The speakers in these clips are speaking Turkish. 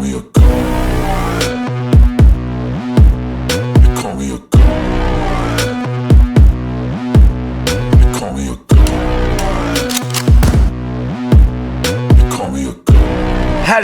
we are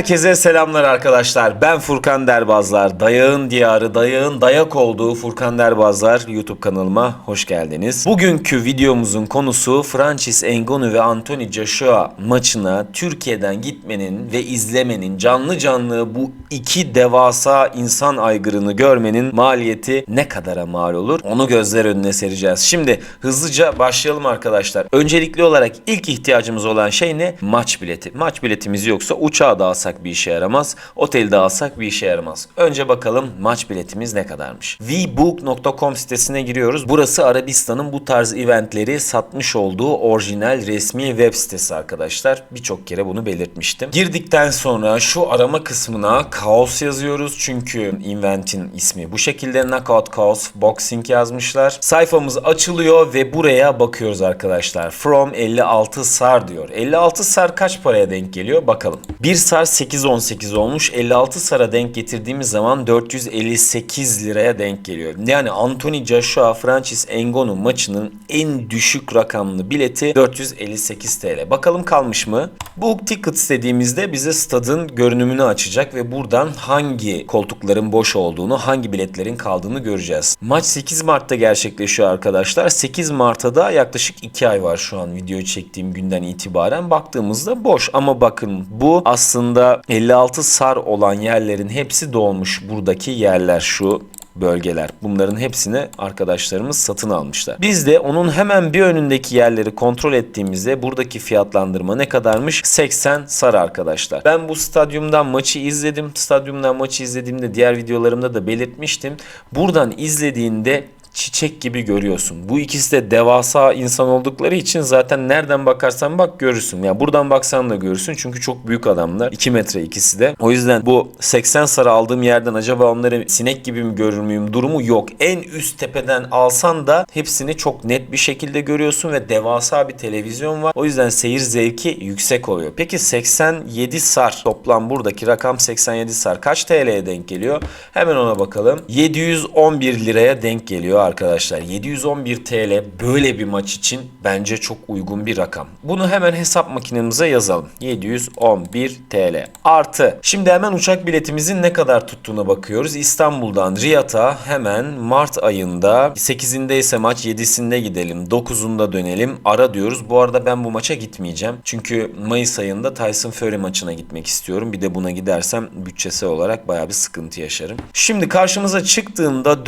Herkese selamlar arkadaşlar. Ben Furkan Derbazlar. Dayağın diyarı, dayağın dayak olduğu Furkan Derbazlar YouTube kanalıma hoş geldiniz. Bugünkü videomuzun konusu Francis Ngannou ve Anthony Joshua maçına Türkiye'den gitmenin ve izlemenin canlı canlı bu iki devasa insan aygırını görmenin maliyeti ne kadara mal olur? Onu gözler önüne sereceğiz. Şimdi hızlıca başlayalım arkadaşlar. Öncelikli olarak ilk ihtiyacımız olan şey ne? Maç bileti. Maç biletimiz yoksa uçağa da alsak bir işe yaramaz. Otelde alsak bir işe yaramaz. Önce bakalım maç biletimiz ne kadarmış? vbook.com sitesine giriyoruz. Burası Arabistan'ın bu tarz eventleri satmış olduğu orijinal resmi web sitesi arkadaşlar. Birçok kere bunu belirtmiştim. Girdikten sonra şu arama kısmına Kaos yazıyoruz. Çünkü eventin ismi bu şekilde Knockout Chaos Boxing yazmışlar. Sayfamız açılıyor ve buraya bakıyoruz arkadaşlar. From 56 sar diyor. 56 sar kaç paraya denk geliyor bakalım. 1 sar 8.18 olmuş. 56 sara denk getirdiğimiz zaman 458 liraya denk geliyor. Yani Anthony Joshua Francis Ngannou maçının en düşük rakamlı bileti 458 TL. Bakalım kalmış mı? Book Tickets dediğimizde bize stadın görünümünü açacak ve buradan hangi koltukların boş olduğunu, hangi biletlerin kaldığını göreceğiz. Maç 8 Mart'ta gerçekleşiyor arkadaşlar. 8 Mart'a da yaklaşık 2 ay var şu an videoyu çektiğim günden itibaren. Baktığımızda boş ama bakın bu aslında 56 sar olan yerlerin hepsi dolmuş. Buradaki yerler şu bölgeler. Bunların hepsini arkadaşlarımız satın almışlar. Biz de onun hemen bir önündeki yerleri kontrol ettiğimizde buradaki fiyatlandırma ne kadarmış? 80 sarı arkadaşlar. Ben bu stadyumdan maçı izledim. Stadyumdan maçı izlediğimde diğer videolarımda da belirtmiştim. Buradan izlediğinde çiçek gibi görüyorsun. Bu ikisi de devasa insan oldukları için zaten nereden bakarsan bak görürsün. Ya buradan baksan da görürsün çünkü çok büyük adamlar. 2 metre ikisi de. O yüzden bu 80 sarı aldığım yerden acaba onları sinek gibi mi görür müyüm durumu yok. En üst tepeden alsan da hepsini çok net bir şekilde görüyorsun ve devasa bir televizyon var. O yüzden seyir zevki yüksek oluyor. Peki 87 sar toplam buradaki rakam 87 sar kaç TL'ye denk geliyor? Hemen ona bakalım. 711 liraya denk geliyor arkadaşlar. 711 TL böyle bir maç için bence çok uygun bir rakam. Bunu hemen hesap makinemize yazalım. 711 TL artı. Şimdi hemen uçak biletimizin ne kadar tuttuğuna bakıyoruz. İstanbul'dan Riyad'a hemen Mart ayında 8'inde ise maç 7'sinde gidelim. 9'unda dönelim. Ara diyoruz. Bu arada ben bu maça gitmeyeceğim. Çünkü Mayıs ayında Tyson Fury maçına gitmek istiyorum. Bir de buna gidersem bütçesi olarak baya bir sıkıntı yaşarım. Şimdi karşımıza çıktığında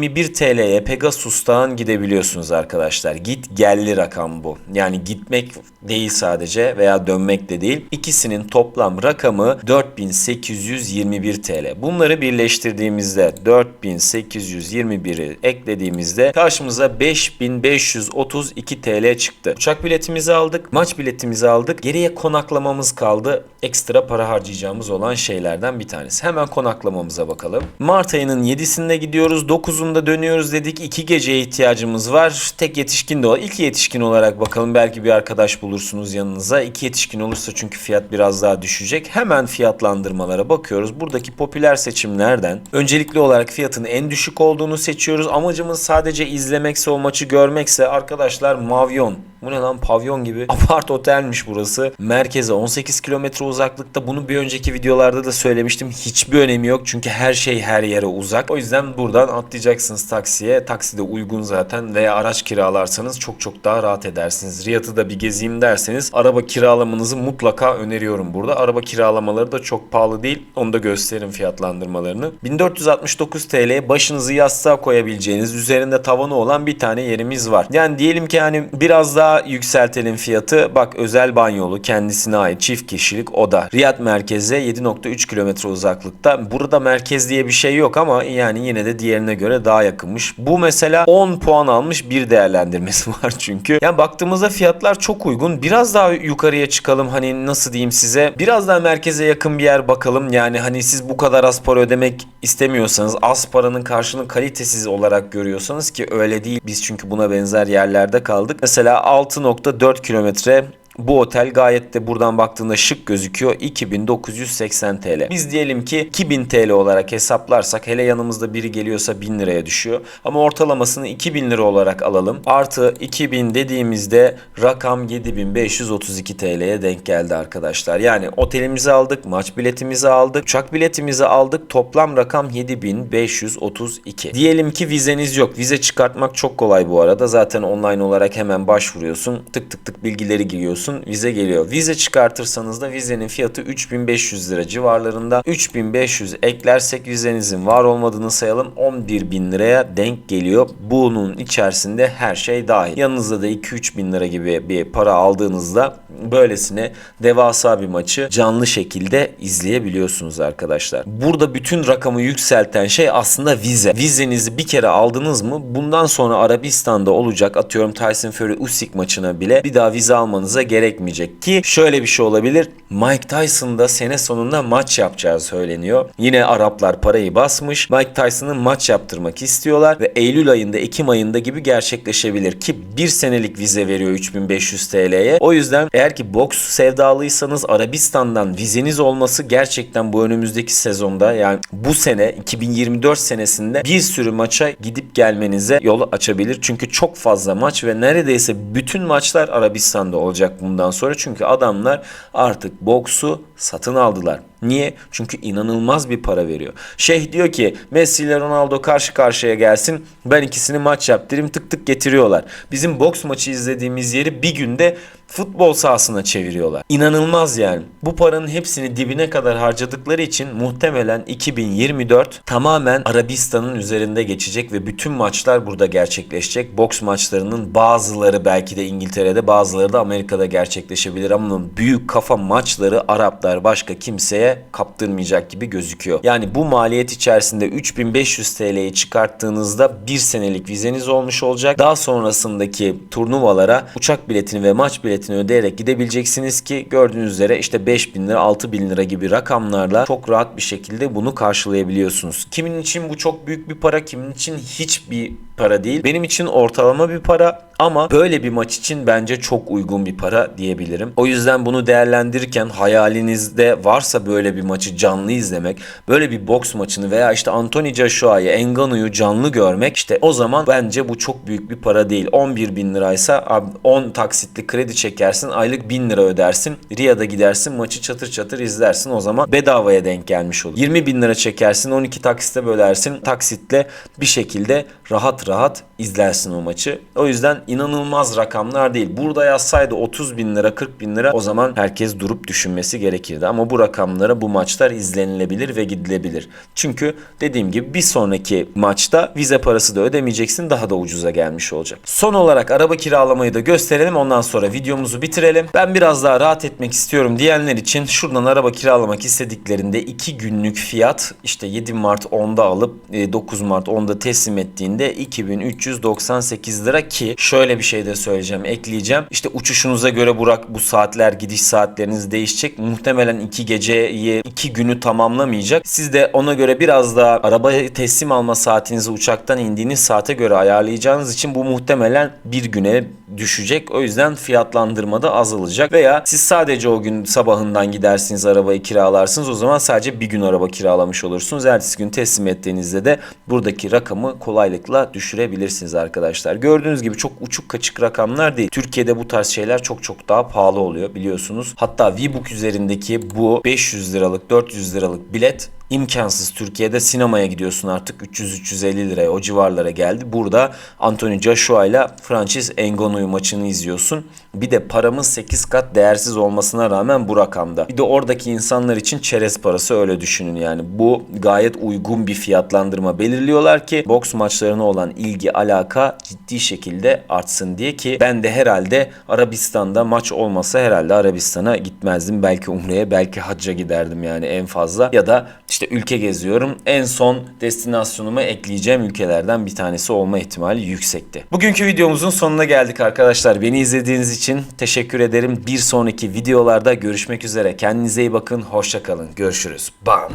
4821 TL'ye Pegasus'tan gidebiliyorsunuz arkadaşlar. Git gelli rakam bu. Yani gitmek değil sadece veya dönmek de değil. İkisinin toplam rakamı 4821 TL. Bunları birleştirdiğimizde 4821'i eklediğimizde karşımıza 5532 TL çıktı. Uçak biletimizi aldık, maç biletimizi aldık. Geriye konaklamamız kaldı. Ekstra para harcayacağımız olan şeylerden bir tanesi. Hemen konaklamamıza bakalım. Mart ayının 7'sinde gidiyoruz. 9'unda dönüyoruz dedik. 2 geceye ihtiyacımız var. Tek yetişkin de ol. İki yetişkin olarak bakalım. Belki bir arkadaş bulursunuz yanınıza. İki yetişkin olursa çünkü fiyat biraz daha düşecek. Hemen fiyatlandırmalara bakıyoruz. Buradaki popüler seçimlerden öncelikli olarak fiyatın en düşük olduğunu seçiyoruz. Amacımız sadece izlemekse o maçı görmekse arkadaşlar Mavyon bu ne lan pavyon gibi. Apart otelmiş burası. Merkeze 18 kilometre uzaklıkta. Bunu bir önceki videolarda da söylemiştim. Hiçbir önemi yok. Çünkü her şey her yere uzak. O yüzden buradan atlayacaksınız taksiye. Taksi de uygun zaten. Veya araç kiralarsanız çok çok daha rahat edersiniz. Riyad'ı da bir gezeyim derseniz araba kiralamanızı mutlaka öneriyorum burada. Araba kiralamaları da çok pahalı değil. Onu da gösteririm fiyatlandırmalarını. 1469 TL başınızı yastığa koyabileceğiniz üzerinde tavanı olan bir tane yerimiz var. Yani diyelim ki hani biraz daha yükseltelim fiyatı. Bak özel banyolu kendisine ait çift kişilik oda. Riyad merkeze 7.3 kilometre uzaklıkta. Burada merkez diye bir şey yok ama yani yine de diğerine göre daha yakınmış. Bu mesela 10 puan almış bir değerlendirmesi var çünkü. Yani baktığımızda fiyatlar çok uygun. Biraz daha yukarıya çıkalım hani nasıl diyeyim size. Biraz daha merkeze yakın bir yer bakalım. Yani hani siz bu kadar az para ödemek istemiyorsanız az paranın karşılığını kalitesiz olarak görüyorsanız ki öyle değil. Biz çünkü buna benzer yerlerde kaldık. Mesela 6.4 kilometre Bu otel gayet de buradan baktığında şık gözüküyor. 2980 TL. Biz diyelim ki 2000 TL olarak hesaplarsak hele yanımızda biri geliyorsa 1000 liraya düşüyor. Ama ortalamasını 2000 lira olarak alalım. Artı 2000 dediğimizde rakam 7532 TL'ye denk geldi arkadaşlar. Yani otelimizi aldık, maç biletimizi aldık, uçak biletimizi aldık. Toplam rakam 7532. Diyelim ki vizeniz yok. Vize çıkartmak çok kolay bu arada. Zaten online olarak hemen başvuruyorsun. Tık tık tık bilgileri giriyorsun. Vize geliyor. Vize çıkartırsanız da vizenin fiyatı 3500 lira civarlarında. 3500 eklersek vizenizin var olmadığını sayalım. 11.000 liraya denk geliyor. Bunun içerisinde her şey dahil. Yanınızda da 2-3 bin lira gibi bir para aldığınızda böylesine devasa bir maçı canlı şekilde izleyebiliyorsunuz arkadaşlar. Burada bütün rakamı yükselten şey aslında vize. Vizenizi bir kere aldınız mı bundan sonra Arabistan'da olacak atıyorum Tyson Fury Usyk maçına bile bir daha vize almanıza gerekmeyecek ki şöyle bir şey olabilir. Mike Tyson'da sene sonunda maç yapacağı söyleniyor. Yine Araplar parayı basmış. Mike Tyson'ın maç yaptırmak istiyorlar ve Eylül ayında Ekim ayında gibi gerçekleşebilir ki bir senelik vize veriyor 3500 TL'ye. O yüzden eğer ki boks sevdalıysanız Arabistan'dan vizeniz olması gerçekten bu önümüzdeki sezonda yani bu sene 2024 senesinde bir sürü maça gidip gelmenize yol açabilir. Çünkü çok fazla maç ve neredeyse bütün maçlar Arabistan'da olacak bundan sonra. Çünkü adamlar artık boksu satın aldılar. Niye? Çünkü inanılmaz bir para veriyor. Şeyh diyor ki Messi ile Ronaldo karşı karşıya gelsin. Ben ikisini maç yaptırayım tık tık getiriyorlar. Bizim boks maçı izlediğimiz yeri bir günde futbol sahasına çeviriyorlar. İnanılmaz yani. Bu paranın hepsini dibine kadar harcadıkları için muhtemelen 2024 tamamen Arabistan'ın üzerinde geçecek ve bütün maçlar burada gerçekleşecek. Boks maçlarının bazıları belki de İngiltere'de bazıları da Amerika'da gerçekleşebilir ama büyük kafa maçları Araplar başka kimseye kaptırmayacak gibi gözüküyor. Yani bu maliyet içerisinde 3500 TL'yi çıkarttığınızda bir senelik vizeniz olmuş olacak. Daha sonrasındaki turnuvalara uçak biletini ve maç biletini ödeyerek gidebileceksiniz ki gördüğünüz üzere işte 5000 lira 6000 lira gibi rakamlarla çok rahat bir şekilde bunu karşılayabiliyorsunuz. Kimin için bu çok büyük bir para, kimin için hiçbir para değil. Benim için ortalama bir para ama böyle bir maç için bence çok uygun bir para diyebilirim. O yüzden bunu değerlendirirken hayalinizde varsa böyle bir maçı canlı izlemek, böyle bir boks maçını veya işte Anthony Joshua'yı, Engano'yu canlı görmek işte o zaman bence bu çok büyük bir para değil. 11 bin liraysa abi 10 taksitli kredi çekersin aylık 1000 lira ödersin. Riyad'a gidersin maçı çatır çatır izlersin o zaman bedavaya denk gelmiş olur. 20 bin lira çekersin 12 taksite bölersin taksitle bir şekilde rahat rahat izlersin o maçı. O yüzden inanılmaz rakamlar değil. Burada yazsaydı 30 bin lira 40 bin lira o zaman herkes durup düşünmesi gerekirdi. Ama bu rakamlara bu maçlar izlenilebilir ve gidilebilir. Çünkü dediğim gibi bir sonraki maçta vize parası da ödemeyeceksin daha da ucuza gelmiş olacak. Son olarak araba kiralamayı da gösterelim ondan sonra videomuzu bitirelim. Ben biraz daha rahat etmek istiyorum diyenler için şuradan araba kiralamak istediklerinde 2 günlük fiyat işte 7 Mart 10'da alıp e, 9 Mart 10'da teslim ettiğinde 2398 lira ki şöyle bir şey de söyleyeceğim ekleyeceğim. İşte uçuşunuza göre Burak bu saatler gidiş saatleriniz değişecek. Muhtemelen 2 geceyi 2 günü tamamlamayacak. Siz de ona göre biraz daha arabayı teslim alma saatinizi uçaktan indiğiniz saate göre ayarlayacağınız için bu muhtemelen bir güne düşecek. O yüzden fiyatlandırmada azalacak. Veya siz sadece o gün sabahından gidersiniz arabayı kiralarsınız. O zaman sadece bir gün araba kiralamış olursunuz. Ertesi gün teslim ettiğinizde de buradaki rakamı kolaylıkla düşürebilirsiniz arkadaşlar. Gördüğünüz gibi çok uçuk kaçık rakamlar değil. Türkiye'de bu tarz şeyler çok çok daha pahalı oluyor biliyorsunuz. Hatta Vbook üzerindeki bu 500 liralık 400 liralık bilet imkansız. Türkiye'de sinemaya gidiyorsun artık 300-350 liraya o civarlara geldi. Burada Anthony Joshua ile Francis Ngannou'yu maçını izliyorsun. Bir de paramın 8 kat değersiz olmasına rağmen bu rakamda. Bir de oradaki insanlar için çerez parası öyle düşünün yani. Bu gayet uygun bir fiyatlandırma belirliyorlar ki boks maçlarına olan ilgi alaka ciddi şekilde artsın diye ki ben de herhalde Arabistan'da maç olmasa herhalde Arabistan'a gitmezdim. Belki Umre'ye belki hacca giderdim yani en fazla. Ya da işte ülke geziyorum. En son destinasyonuma ekleyeceğim ülkelerden bir tanesi olma ihtimali yüksekti. Bugünkü videomuzun sonuna geldik arkadaşlar. Beni izlediğiniz için teşekkür ederim. Bir sonraki videolarda görüşmek üzere. Kendinize iyi bakın. Hoşça kalın. Görüşürüz. Bam.